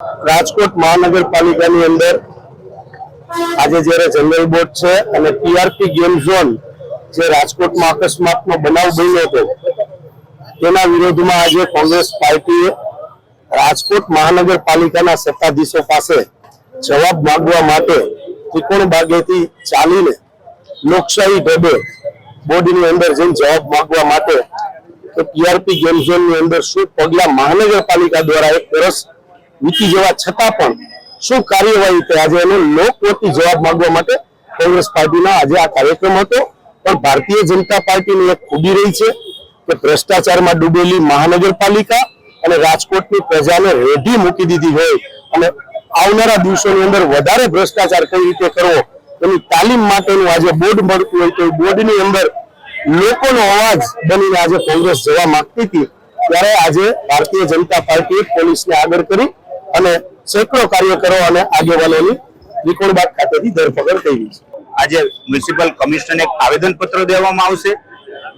રાજકોટ મહાનગરપાલિકાની અંદર આજે જ્યારે જનરલ બોર્ડ છે અને પીઆરપી ગેમ ઝોન જે રાજકોટમાં અકસ્માતનો બનાવ બન્યો હતો, તેના વિરોધમાં આજે કોંગ્રેસ પાર્ટીએ રાજકોટ મહાનગરપાલિકાના સત્તાધીશો પાસે જવાબ માંગવા માટે ત્રિકોણ બાગેથી ચાલીને લોકશાહી ઢબે બોર્ડની અંદર જઈને જવાબ માંગવા માટે કે પીઆરપી ગેમ ઝોનની અંદર શું પગલાં મહાનગરપાલિકા દ્વારા એક વર્ષ વીતી જવા છતાં પણ શું કાર્યવાહી થઈ? આજે એનો લોકવતી જવાબ માંગવા માટે કોંગ્રેસ પાર્ટીના આજે આ કાર્યક્રમ હતો. પણ ભારતીય જનતા પાર્ટીની એક ખૂબી રહી છે કે ભ્રષ્ટાચારમાં ડૂબેલી મહાનગરપાલિકા અને રાજકોટની પ્રજાને રેઢી મૂકી દીધી હોય અને આવનારા દિવસોની અંદર વધારે ભ્રષ્ટાચાર કઈ રીતે કરવો? એની તાલીમ માટેનું આજે બોર્ડ મળતું હોય તો બોર્ડની અંદર લોકોનો અવાજ બનીને આજે કોંગ્રેસ જવા માંગતી હતી. ત્યારે આજે ભારતીય જનતા પાર્ટીએ પોલીસને આગળ કરી અને સેંકડો કાર્યકરો અને આગેવાનોની ત્રિકોણબાગ ખાતેથી ધરપકડ કરી છે. આજે મ્યુનિસિપલ કમિશનરને એક આવેદન પત્ર દેવામાં આવશે.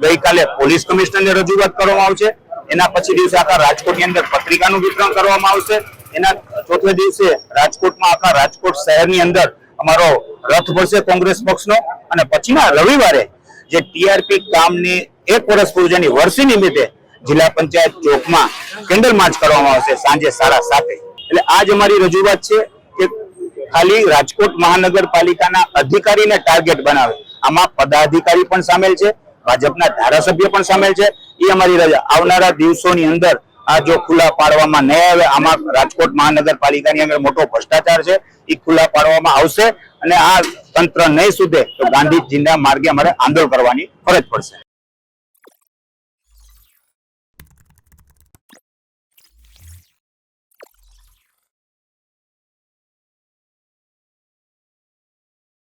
ગઈકાલે પોલીસ કમિશનરને રજૂઆત કરવામાં આવશે. એના પછી દિવસે આખા રાજકોટની અંદર પત્રિકાનું વિતરણ કરવામાં આવશે. એના ચોથે દિવસે રાજકોટમાં આખા રાજકોટ શહેરની અંદર અમારો રથ ભરશે કોંગ્રેસ પક્ષનો. અને પછીના રવિવારે જે ટીઆરપી કામની એક વર્ષ પૂર્જાની વર્ષી નિમિત્તે જિલ્લા પંચાયત ચોકમાં કેન્ડલ માર્ચ કરવામાં આવશે સાંજે સાડા સાતે. એટલે આજ અમારી રજૂઆત છે કે ખાલી રાજકોટ મહાનગરપાલિકાના અધિકારીને ટાર્ગેટ બનાવે. આમાં પદાધિકારી પણ સામેલ છે, ભાજપના ધારાસભ્ય પણ સામેલ છે. એ અમારી રજા. આવનારા દિવસોની અંદર આ જો ખુલ્લા પાડવામાં નહીં આવે, આમાં રાજકોટ મહાનગરપાલિકાની અંદર મોટો ભ્રષ્ટાચાર છે એ ખુલ્લા પાડવામાં આવશે અને આ તંત્ર નહીં સુધે તો ગાંધીજીના માર્ગે અમારે આંદોલન કરવાની ફરજ પડશે.